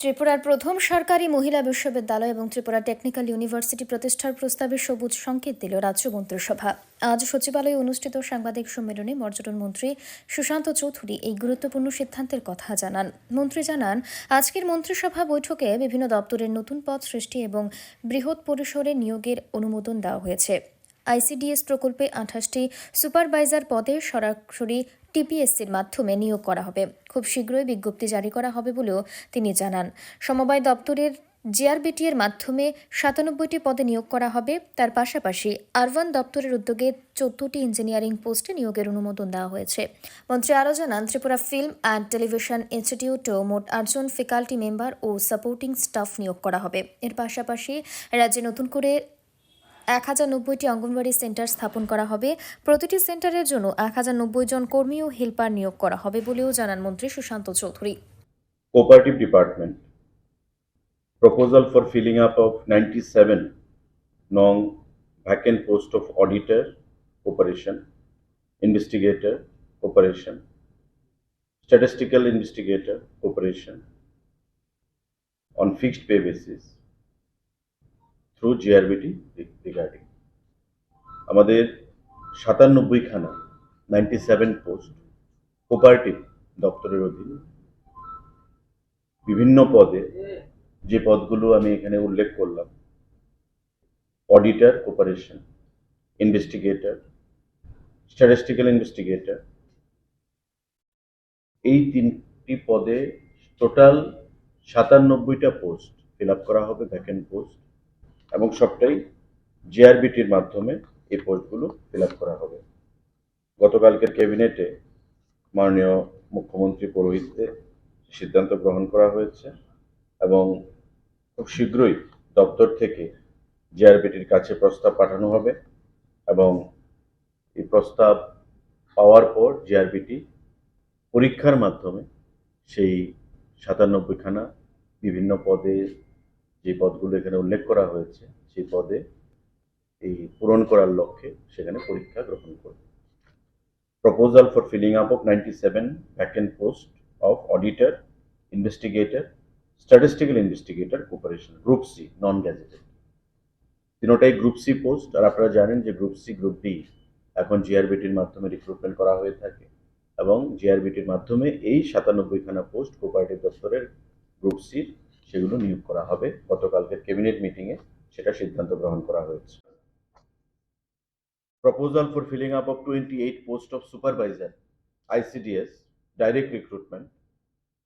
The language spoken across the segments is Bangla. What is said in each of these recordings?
ত্রিপুরার প্রথম সরকারি মহিলা বিশ্ববিদ্যালয় এবং ত্রিপুরা টেকনিক্যাল ইউনিভার্সিটি প্রতিষ্ঠার প্রস্তাবে সবুজ সংকেত দিল রাজ্য মন্ত্রিসভা। আজ সচিবালয়ে অনুষ্ঠিত সাংবাদিক সম্মেলনে পর্যটন মন্ত্রী সুশান্ত চৌধুরী এই গুরুত্বপূর্ণ সিদ্ধান্তের কথা জানান। মন্ত্রী জানান, আজকের মন্ত্রিসভা বৈঠকে বিভিন্ন দপ্তরের নতুন পদ সৃষ্টি এবং বৃহৎ পরিসরে নিয়োগের অনুমোদন দেওয়া হয়েছে। আইসিডিএস প্রকল্পে আঠাশটি সুপারভাইজার পদে সরাসরি টিপিএসসির মাধ্যমে নিয়োগ করা হবে। খুব শীঘ্রই বিজ্ঞপ্তি জারি করা হবে বলেও তিনি জানান। সমবায় দপ্তরের জিআরবিটি এর মাধ্যমে সাতানব্বইটি পদে নিয়োগ করা হবে। তার পাশাপাশি আরবান দপ্তরের উদ্যোগে চোদ্দটি ইঞ্জিনিয়ারিং পোস্টে নিয়োগের অনুমোদন দেওয়া হয়েছে। মন্ত্রী আরও জানান, ত্রিপুরা ফিল্ম অ্যান্ড টেলিভিশন ইনস্টিটিউটেও মোট আটজন ফ্যাকাল্টি মেম্বার ও সাপোর্টিং স্টাফ নিয়োগ করা হবে। এর পাশাপাশি রাজ্যে নতুন করে এক হাজার নব্বইটি অঙ্গনবাড়ি সেন্টার স্থাপন করা হবে। প্রতিটি সেন্টারের জন্য এক হাজার নব্বই জন কর্মী ও হেল্পার নিয়োগ করা হবে বলেও জানান মন্ত্রী Sushanta Chowdhury. Cooperative department proposal for filling up of ninety seven নং vacant post of auditor operation investigator operation statistical investigator operation on fixed pay basis through GRBT regarding আমাদের সাতানব্বই খানা নাইনটি সেভেন পোস্ট কোপারেটিভ দপ্তরের অধীনে। বিভিন্ন পদে যে পদগুলো আমি এখানে উল্লেখ করলাম auditor operation investigator statistical investigator এই তিনটি পদে টোটাল সাতানব্বইটা পোস্ট ফিল করা হবে ভ্যাকেন্ট পোস্ট এবং সবটাই জিআরবিটির মাধ্যমে এই পোস্টগুলো ফিল করা হবে। গতকালকের ক্যাবিনেটে মাননীয় মুখ্যমন্ত্রী পৌরোহিত্যে সিদ্ধান্ত গ্রহণ করা হয়েছে এবং খুব শীঘ্রই দপ্তর থেকে জিআরবিটির কাছে প্রস্তাব পাঠানো হবে এবং এই প্রস্তাব পাওয়ার পর জিআরবিটি পরীক্ষার মাধ্যমে সেই সাতানব্বইখানা বিভিন্ন পদে যে পদগুলো এখানে উল্লেখ করা হয়েছে সেই পদে এই পূরণ করার লক্ষ্যে সেখানে পরীক্ষা গ্রহণ করবে proposal for filling up of 97 vacant post of auditor, investigator, statistical investigator cooperation, group C, non-gazetted. তিনোটাই গ্রুপ সি পোস্ট আর আপনারা জানেন যে গ্রুপ সি গ্রুপ ডি এখন জিআরবিটির মাধ্যমে রিক্রুটমেন্ট করা হয়ে থাকে এবং জিআরবিটির মাধ্যমে এই সাতানব্বইখানা পোস্ট কোপারেটিভ দপ্তরের গ্রুপ সির সেগুলো নিয়োগ করা হবে। গতকালকের ক্যাবিনেট মিটিংয়ে সেটা সিদ্ধান্ত গ্রহণ করা হয়েছে। Proposal for filling up of twenty eight post of supervisor ICDS direct recruitment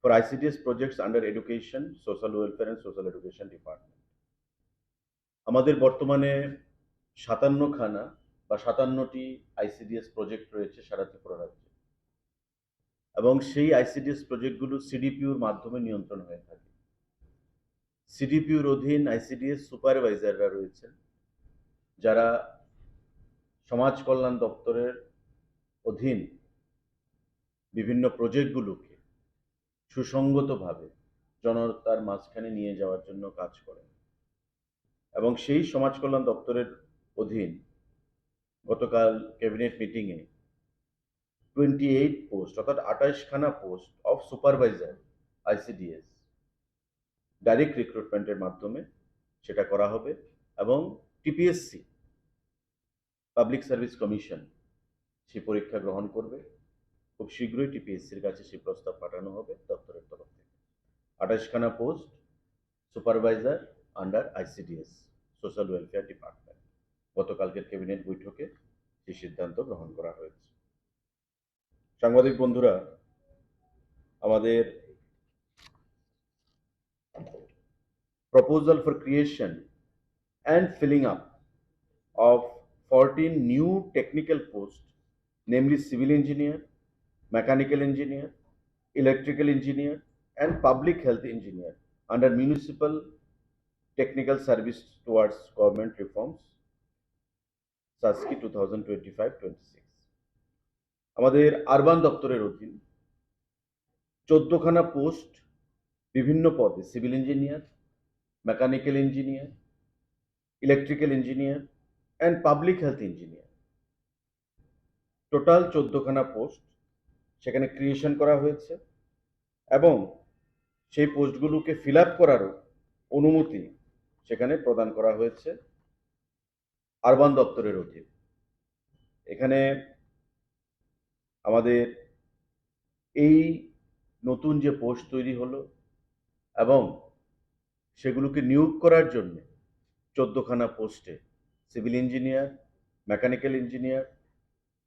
for ICDS projects under education social welfare and social education department আমাদের বর্তমানে সাতান্নখানা বা সাতান্নটি আইসিডিএস প্রজেক্ট রয়েছে সারা ত্রিপুরা রাজ্যে। এবং সেই আইসিডিএস প্রজেক্টগুলো সিডিপিউর মাধ্যমে নিয়ন্ত্রণ হয়ে থাকে। সিডিপিউর অধীন আইসিডিএস সুপারভাইজাররা রয়েছেন, যারা সমাজ কল্যাণ দপ্তরের অধীন বিভিন্ন প্রজেক্টগুলোকে সুসঙ্গতভাবে জনতার মাঝখানে নিয়ে যাওয়ার জন্য কাজ করেন। এবং সেই সমাজ কল্যাণ দপ্তরের অধীন গতকাল ক্যাবিনেট মিটিংয়ে টোয়েন্টি এইট পোস্ট অর্থাৎ আঠাশখানা post of supervisor ICDS direct রিক্রুটমেন্টের মাধ্যমে সেটা করা হবে এবং টিপিএসসি পাবলিক সার্ভিস কমিশন সে পরীক্ষা গ্রহণ করবে। খুব শীঘ্রই টিপিএসসির কাছে সেই প্রস্তাব পাঠানো হবে দপ্তরের তরফ থেকে। আঠাশখানা post, supervisor under ICDS social welfare department গতকালকের ক্যাবিনেট বৈঠকে সেই সিদ্ধান্ত গ্রহণ করা হয়েছে। সাংবাদিক বন্ধুরা, আমাদের proposal for creation and filling up of 14 new technical posts, namely civil engineer, mechanical engineer, electrical engineer, and public health engineer under municipal technical service towards government reforms, twenty six আমাদের আরবান দপ্তরের অধীন চোদ্দখানা পোস্ট বিভিন্ন পদে civil engineer mechanical engineer electrical engineer and public health engineer total চোদ্দখানা post সেখানে ক্রিয়েশন করা হয়েছে এবং সেই পোস্টগুলোকে ফিল আপ করারও অনুমতি সেখানে প্রদান করা হয়েছে আরবান দপ্তরের অধীন। এখানে আমাদের এই নতুন যে পোস্ট তৈরি হলো এবং সেগুলোকে নিয়োগ করার জন্য চোদ্দখানা পোস্টে সিভিল ইঞ্জিনিয়ার, মেকানিক্যাল ইঞ্জিনিয়ার,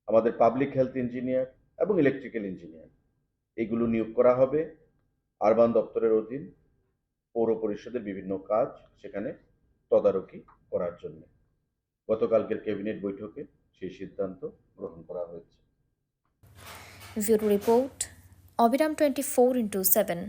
আমাদের পাবলিক হেলথ ইঞ্জিনিয়ার এবং ইলেকট্রিক্যাল ইঞ্জিনিয়ার। এগুলো নিয়োগ করা হবে। আরবান দপ্তরের অধীন পৌর পরিষদের বিভিন্ন কাজ সেখানে তদারকি করার জন্য। গতকালকের ক্যাবিনেট বৈঠকে সেই সিদ্ধান্ত গ্রহণ করা হয়েছে। রিপোর্ট, অবিরাম টোয়েন্টি ফোর ইন্টু সেভেন।